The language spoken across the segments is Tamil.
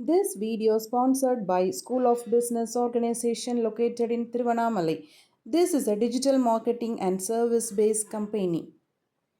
This video sponsored by School of Business Organization located in Tiruvannamalai. This is a digital marketing and service based company.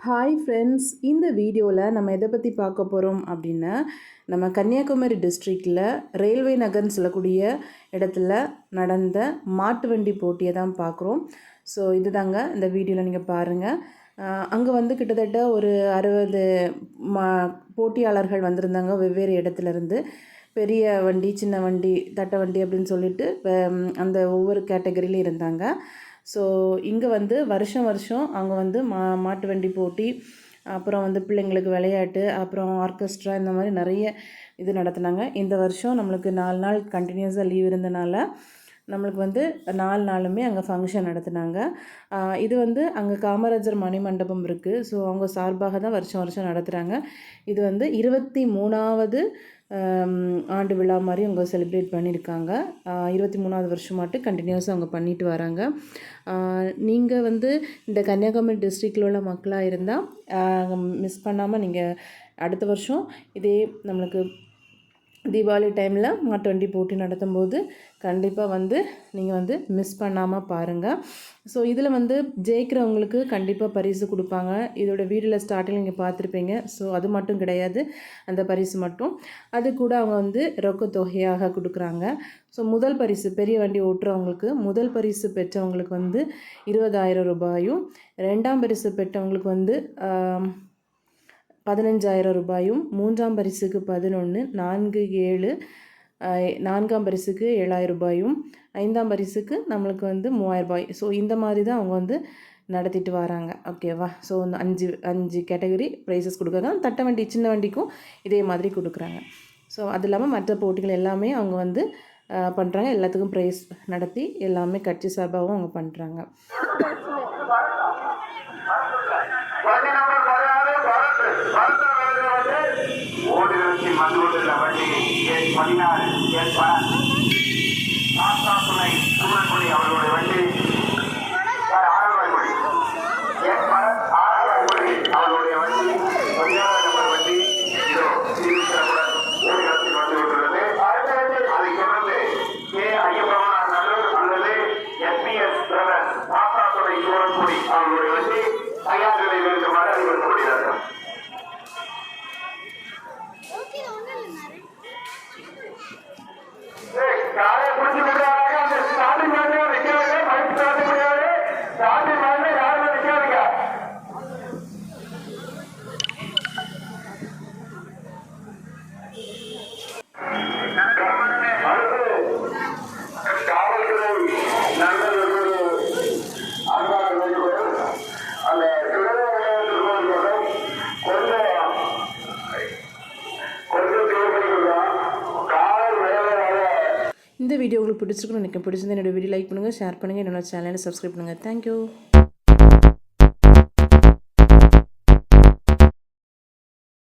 Hi friends இந்த வீடியோவில் நம்ம எதை பற்றி பார்க்க போகிறோம் அப்படின்னா நம்ம கன்னியாகுமரி டிஸ்ட்ரிக்டில் ரயில்வே நகர்னு சொல்லக்கூடிய இடத்துல நடந்த மாட்டு வண்டி போட்டியை தான் பார்க்குறோம். ஸோ இதுதாங்க இந்த வீடியோவில் நீங்கள் பாருங்கள் அங்கே வந்து கிட்டத்தட்ட ஒரு அறுபது மா போட்டியாளர்கள் வந்திருந்தாங்க வெவ்வேறு இடத்துலேருந்து. பெரிய வண்டி சின்ன வண்டி தட்டை வண்டி அப்படின்னு சொல்லிட்டு அந்த ஒவ்வொரு கேட்டகரியிலும் இருந்தாங்க. ஸோ இங்கே வந்து வருஷம் வருஷம் அவங்க வந்து மா மாட்டு வண்டி போட்டி அப்புறம் வந்து பிள்ளைங்களுக்கு விளையாட்டு அப்புறம் ஆர்கெஸ்ட்ரா இந்த மாதிரி நிறைய இது நடத்துனாங்க. இந்த வருஷம் நம்மளுக்கு நாலு நாள் கண்டினியூஸாக லீவ் இருந்தனால நம்மளுக்கு வந்து நாலு நாளுமே அங்கே ஃபங்க்ஷன் நடத்துனாங்க. இது வந்து அங்கே காமராஜர் மணி மண்டபம் இருக்குது ஸோ அவங்க சார்பாக தான் வருஷம் வருஷம் நடத்துகிறாங்க இது வந்து இருபத்தி மூணாவது ஆண்டு விழா மாதிரி அவங்க செலிப்ரேட் பண்ணியிருக்காங்க. இருபத்தி மூணாவது வருஷமாட்டு கண்டினியூஸாக அவங்க பண்ணிட்டு வராங்க. நீங்கள் வந்து இந்த கன்னியாகுமரி டிஸ்ட்ரிக்டில் உள்ள மக்களாக இருந்தால் மிஸ் பண்ணாமல் நீங்கள் அடுத்த வருஷம் இதே நம்மளுக்கு தீபாவளி டைமில் மாட்டு வண்டி போட்டி நடத்தும் போது கண்டிப்பாக வந்து நீங்கள் வந்து மிஸ் பண்ணாமல் பாருங்கள் ஸோ இதில் வந்து ஜெயிக்கிறவங்களுக்கு கண்டிப்பாக பரிசு கொடுப்பாங்க. இதோட வீடியோவில் ஸ்டார்டிங் நீங்கள் பார்த்துருப்பீங்க. ஸோ அது மட்டும் கிடையாது. அந்த பரிசு மட்டும். அது கூட அவங்க வந்து ரொக்க தொகையாக கொடுக்குறாங்க. ஸோ முதல் பரிசு பெரிய வண்டி ஓட்டுறவங்களுக்கு முதல் பரிசு பெற்றவங்களுக்கு வந்து இருபதாயிரம் ரூபாயும் ரெண்டாம் பரிசு பெற்றவங்களுக்கு வந்து பதினஞ்சாயிரம் ரூபாயும் மூன்றாம் பரிசுக்கு பதினொன்று நான்கு ஏழு நான்காம் பரிசுக்கு ஏழாயிரம் ரூபாயும் ஐந்தாம் பரிசுக்கு நம்மளுக்கு வந்து மூவாயிரம் ரூபாய். ஸோ இந்த மாதிரி தான் அவங்க வந்து நடத்திட்டு வராங்க. ஓகேவா ஸோ இந்த அஞ்சு அஞ்சு கேட்டகரி ப்ரைஸஸ் கொடுக்குறாங்க தட்டை வண்டி சின்ன வண்டிக்கும் இதே மாதிரி கொடுக்குறாங்க. ஸோ அது இல்லாமல் மற்ற போட்டிகள் எல்லாமே அவங்க வந்து பண்ணுறாங்க எல்லாத்துக்கும் ப்ரைஸ் நடத்தி எல்லாமே கட்சி சார்பாகவும் அவங்க பண்ணுறாங்க வண்டி நம்பர் வந்து ஓடி வச்சு வந்து கொண்டுள்ள வண்டி பதினாறு எண் வீடியோ உங்களுக்கு பிடிச்சிருக்கணும் எனக்கு பிடிச்சிருந்தா என்னோடய வீடியோ லைக் பண்ணுங்கள் ஷேர் பண்ணுங்கள் என்னோட சேனலை சப்ஸ்கிரைப் பண்ணுங்கள் தேங்க்யூ